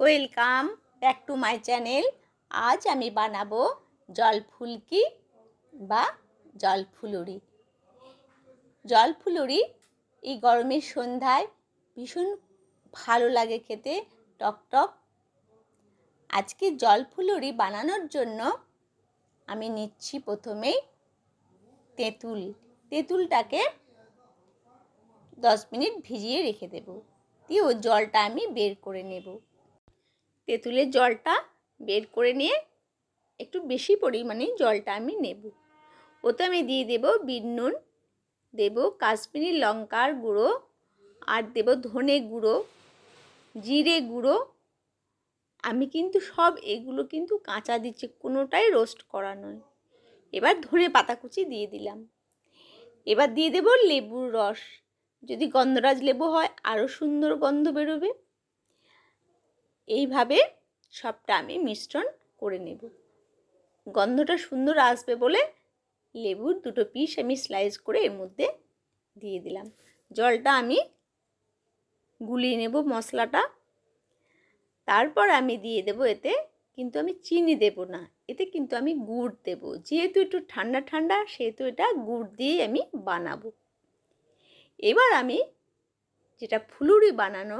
Welcome back to my channel আজ আমি বানাবো জল ফুলকি বা জল ফুলুরি। জল ফুলুরি এই গরমের সন্ধ্যায় ভীষণ ভালো লাগে খেতে, টক টক। আজকে জল ফুলুরি বানানোর জন্য আমি নিচ্ছি প্রথমেই তেঁতুল। তেঁতুলটাকে দশ মিনিট ভিজিয়ে রেখে দেব। দিয়ে ওই জলটা আমি বের করে নেব। তেঁতুলের জলটা বের করে নিয়ে একটু বেশি পরিমাণে জলটা আমি নেব। ওতে আমি দিয়ে দেব বিট নুন, দেব কাশ্মীরি লঙ্কার গুঁড়ো, আর দেব ধনে গুঁড়ো, জিরে গুঁড়ো। আমি কিন্তু সব এগুলো কিন্তু কাঁচা দিচ্ছি, কোনোটাই রোস্ট করা নয়। এবার ধনে পাতা কুচি দিয়ে দিলাম। এবার দিয়ে দেব লেবুর রস। যদি গন্ধরাজ লেবু হয়, আরও সুন্দর গন্ধ বেরোবে। এইভাবে সবটা আমি মিশ্রণ করে নেব। গন্ধটা সুন্দর আসবে বলে লেবুর দুটো পিস আমি স্লাইস করে এর মধ্যে দিয়ে দিলাম। জলটা আমি গুলিয়ে নেব মশলাটা। তারপর আমি দিয়ে দেব এতে, কিন্তু আমি চিনি দেব না। এতে কিন্তু আমি গুড় দেব। যেহেতু একটু ঠান্ডা ঠান্ডা, সেহেতু এটা গুড় দিয়েই আমি বানাবো। এবার আমি যেটা ফুলুরি বানানো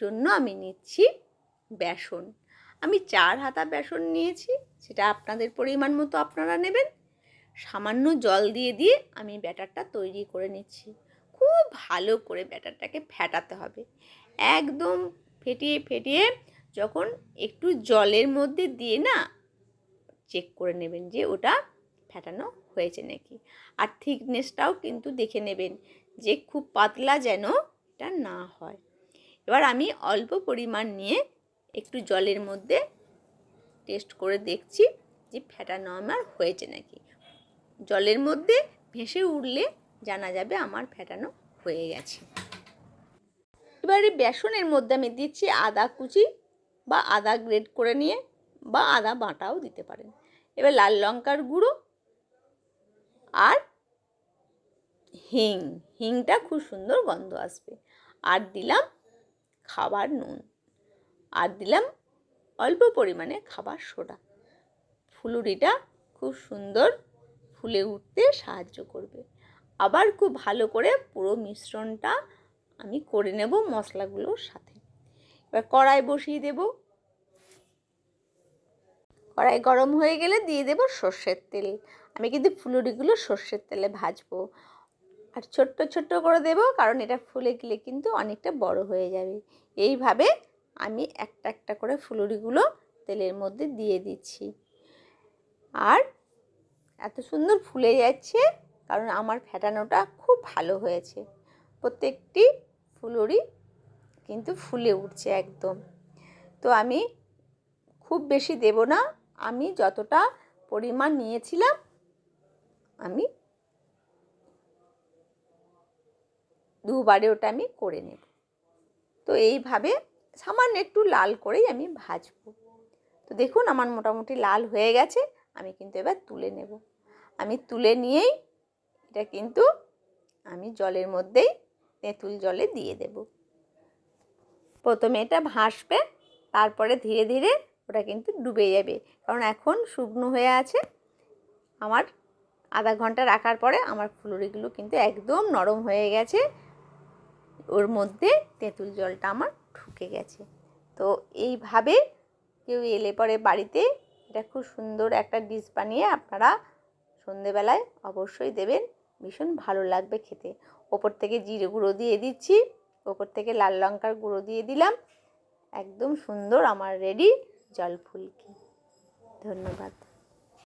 জন্য আমি নিচ্ছি বেসন। আমি চার হাতা বেসন নিয়েছি, সেটা আপনাদের পরিমাণ মতো আপনারা নেবেন। সামান্য জল দিয়ে দিয়ে আমি ব্যাটারটা তৈরি করে নিচ্ছি। খুব ভালো করে ব্যাটারটাকে ফেটাতে হবে। একদম ফেটিয়ে ফেটিয়ে যখন একটু জলের মধ্যে দিয়ে না চেক করে নেবেন যে ওটা ফেটানো হয়েছে নাকি। আর থিকনেসটাও কিন্তু দেখে নেবেন যে খুব পাতলা যেন এটা না হয়। এবার আমি অল্প পরিমাণ নিয়ে একটু জলের মধ্যে টেস্ট করে দেখছি যে ফেটানো আমার হয়েছে নাকি। জলের মধ্যে ভেসে উঠলে জানা যাবে আমার ফ্যাটানো হয়ে গেছে। এবারে বেসনের মধ্যে আমি দিচ্ছি আদা কুচি বা আদা গ্রেড করে নিয়ে বা আদা বাটাও দিতে পারেন। এবার লাল লঙ্কার গুঁড়ো আর হিং। হিংটা খুব সুন্দর গন্ধ আসবে। আর দিলাম খাবার নুন। আর দিলাম অল্প পরিমাণে খাবার সোডা। ফুলুরিটা খুব সুন্দর ফুলে উঠতে সাহায্য করবে। আবার খুব ভালো করে পুরো মিশ্রণটা আমি করে নেব মশলাগুলোর সাথে। এবার কড়াই বসিয়ে দেব। কড়াই গরম হয়ে গেলে দিয়ে দেব সর্ষের তেল। আমি কিন্তু ফুলুরিগুলো সর্ষের তেলে ভাজবো। আর ছোট্ট ছোট্ট করে দেব, কারণ এটা ফুলে গেলে কিন্তু অনেকটা বড় হয়ে যাবে। এইভাবে আমি একটা একটা করে ফুলুরিগুলো তেলের মধ্যে দিয়ে দিচ্ছি। আর এত সুন্দর ফুলে যাচ্ছে, কারণ আমার ফেটানোটা খুব ভালো হয়েছে। প্রত্যেকটি ফুলুরি কিন্তু ফুলে উঠছে একদম। তো আমি খুব বেশি দেব না, আমি যতটা পরিমাণ নিয়েছিলাম, আমি দুবারে ওটা আমি করে নেব। তো এইভাবে সামান্য একটু লাল করেই আমি ভাজবো। তো দেখুন আমার মোটামুটি লাল হয়ে গেছে, আমি কিন্তু এবার তুলে নেব। আমি তুলে নিয়েই এটা কিন্তু আমি জলের মধ্যেই তেঁতুল জলে দিয়ে দেব। প্রথমে এটা ভাসবে, তারপরে ধীরে ধীরে ওটা কিন্তু ডুবে যাবে। কারণ এখন শুকনো হয়ে আছে। আমার আধা ঘণ্টা রাখার পরে আমার ফুলুরিগুলো কিন্তু একদম নরম হয়ে গেছে। ওর মধ্যে তেঁতুল জলটা আমার ঢুকে গেছে। তো এইভাবে কেউ এলে পরে বাড়িতে এটা খুব সুন্দর একটা ডিশ বানিয়ে আপনারা সন্ধেবেলায় অবশ্যই দেবেন। ভীষণ ভালো লাগবে খেতে। ওপর থেকে জিরে গুঁড়ো দিয়ে দিচ্ছি। ওপর থেকে লাল লঙ্কার গুঁড়ো দিয়ে দিলাম। একদম সুন্দর আমার রেডি জল ফুলকি ধন্যবাদ।